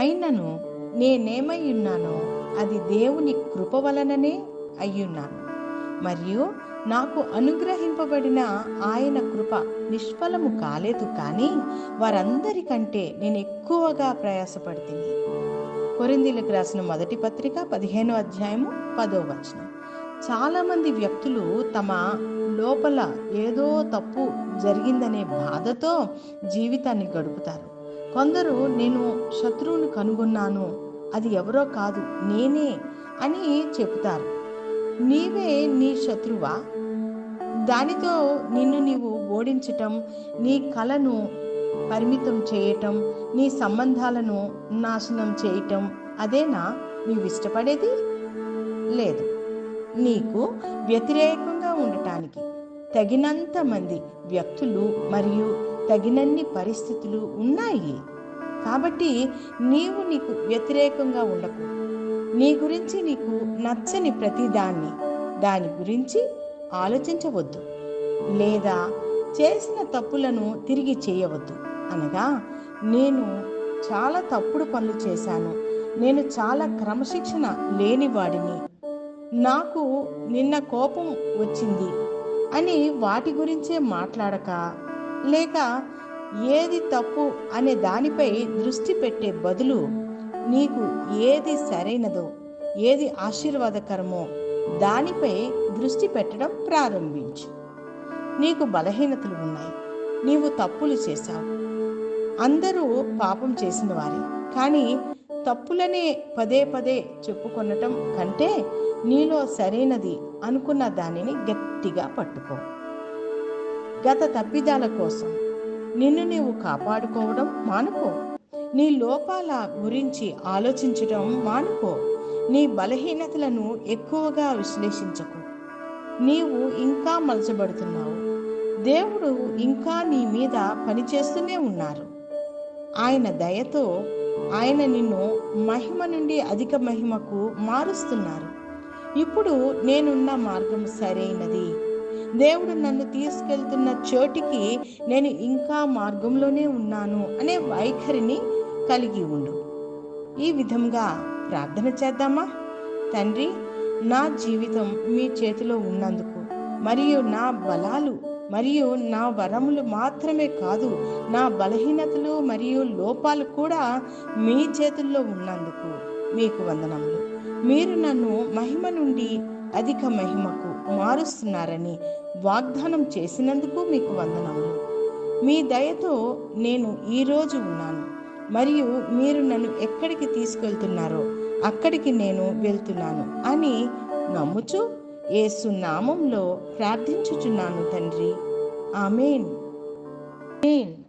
అయినను నేనేమై ఉన్నానో అది దేవుని కృప వలననే అయ్యున్నాను. మరియు నాకు అనుగ్రహింపబడిన ఆయన కృప నిష్ఫలము కాలేదు కానీ వారందరికంటే నేను ఎక్కువగా ప్రయాసపడుతుంది కొరిందీలకు రాసిన మొదటి పత్రిక పదిహేనో అధ్యాయము పదో వచనం. చాలామంది వ్యక్తులు తమ లోపల ఏదో తప్పు జరిగిందనే బాధతో జీవితాన్ని గడుపుతారు. కొందరు నేను శత్రువుని కనుగొన్నాను అది ఎవరో కాదు నేనే అని చెబుతారు. నీవే నీ శత్రువా? దానితో నిన్ను నీవు ఓడించటం నీ కళను పరిమితం చేయటం నీ సంబంధాలను నాశనం చేయటం అదేనా? నీవు ఇష్టపడేది లేదు. నీకు వ్యతిరేకంగా ఉండటానికి తగినంత మంది వ్యక్తులు మరియు తగినన్ని పరిస్థితులు ఉన్నాయి. కాబట్టి నీవు నీకు వ్యతిరేకంగా ఉండకు. నీ గురించి నీకు నచ్చని ప్రతిదాన్ని దాని గురించి ఆలోచించవద్దు. లేదా చేసిన తప్పులను తిరిగి చేయవద్దు. అనగా నేను చాలా తప్పుడు పనులు చేశాను. నేను చాలా క్రమశిక్షణ లేనివాడిని. నాకు నిన్న కోపం వచ్చింది అని వాటి గురించే మాట్లాడక లేక ఏది తప్పు అనే దానిపై దృష్టి పెట్టే బదులు నీకు ఏది సరైనదో ఏది ఆశీర్వాదకరమో దానిపై దృష్టి పెట్టడం ప్రారంభించు. నీకు బలహీనతలు ఉన్నాయి. నీవు తప్పులు చేశావు. అందరూ పాపం చేసిన వారే. కానీ తప్పులనే పదే పదే చెప్పుకొనటం కంటే నీలో సరైనది అనుకున్న దానిని గట్టిగా పట్టుకో. గత తప్పిదాల కోసం నిన్ను నీవు కాపాడుకోవడం మానుకో. నీ లోపాల గురించి ఆలోచించడం మానుకో. నీ బలహీనతలను ఎక్కువగా విశ్లేషించకు. నీవు ఇంకా మలచబడుతున్నావు. దేవుడు ఇంకా నీ మీద పనిచేస్తూనే ఉన్నారు. ఆయన దయతో ఆయన నిన్ను మహిమ నుండి అధిక మహిమకు మారుస్తున్నారు. ఇప్పుడు నేనున్న మార్గం సరైనది. దేవుడు నన్ను తీసుకెళ్తున్న చోటికి నేను ఇంకా మార్గంలోనే ఉన్నాను అనే వైఖరిని కలిగి ఉండు. ఈ విధంగా ప్రార్థన చేద్దామా? తండ్రి నా జీవితం మీ చేతిలో ఉన్నందుకు మరియు నా బలాలు మరియు నా వరములు మాత్రమే కాదు నా బలహీనతలు మరియు లోపాలు కూడా మీ చేతుల్లో ఉన్నందుకు మీకు వందనములు. మీరు నన్ను మహిమ నుండి అధిక మహిమకు మారుస్తున్నారని వాగ్దానం చేసినందుకు మీకు వందనములు మీ దయతో నేను ఈరోజు ఉన్నాను. మరియు మీరు నన్ను ఎక్కడికి తీసుకెళ్తున్నారో అక్కడికి నేను వెళ్తున్నాను అని నమ్ముచు ఏసు నామంలో ప్రార్థించుచున్నాను తండ్రి. ఆమెన్. ఆమేన్.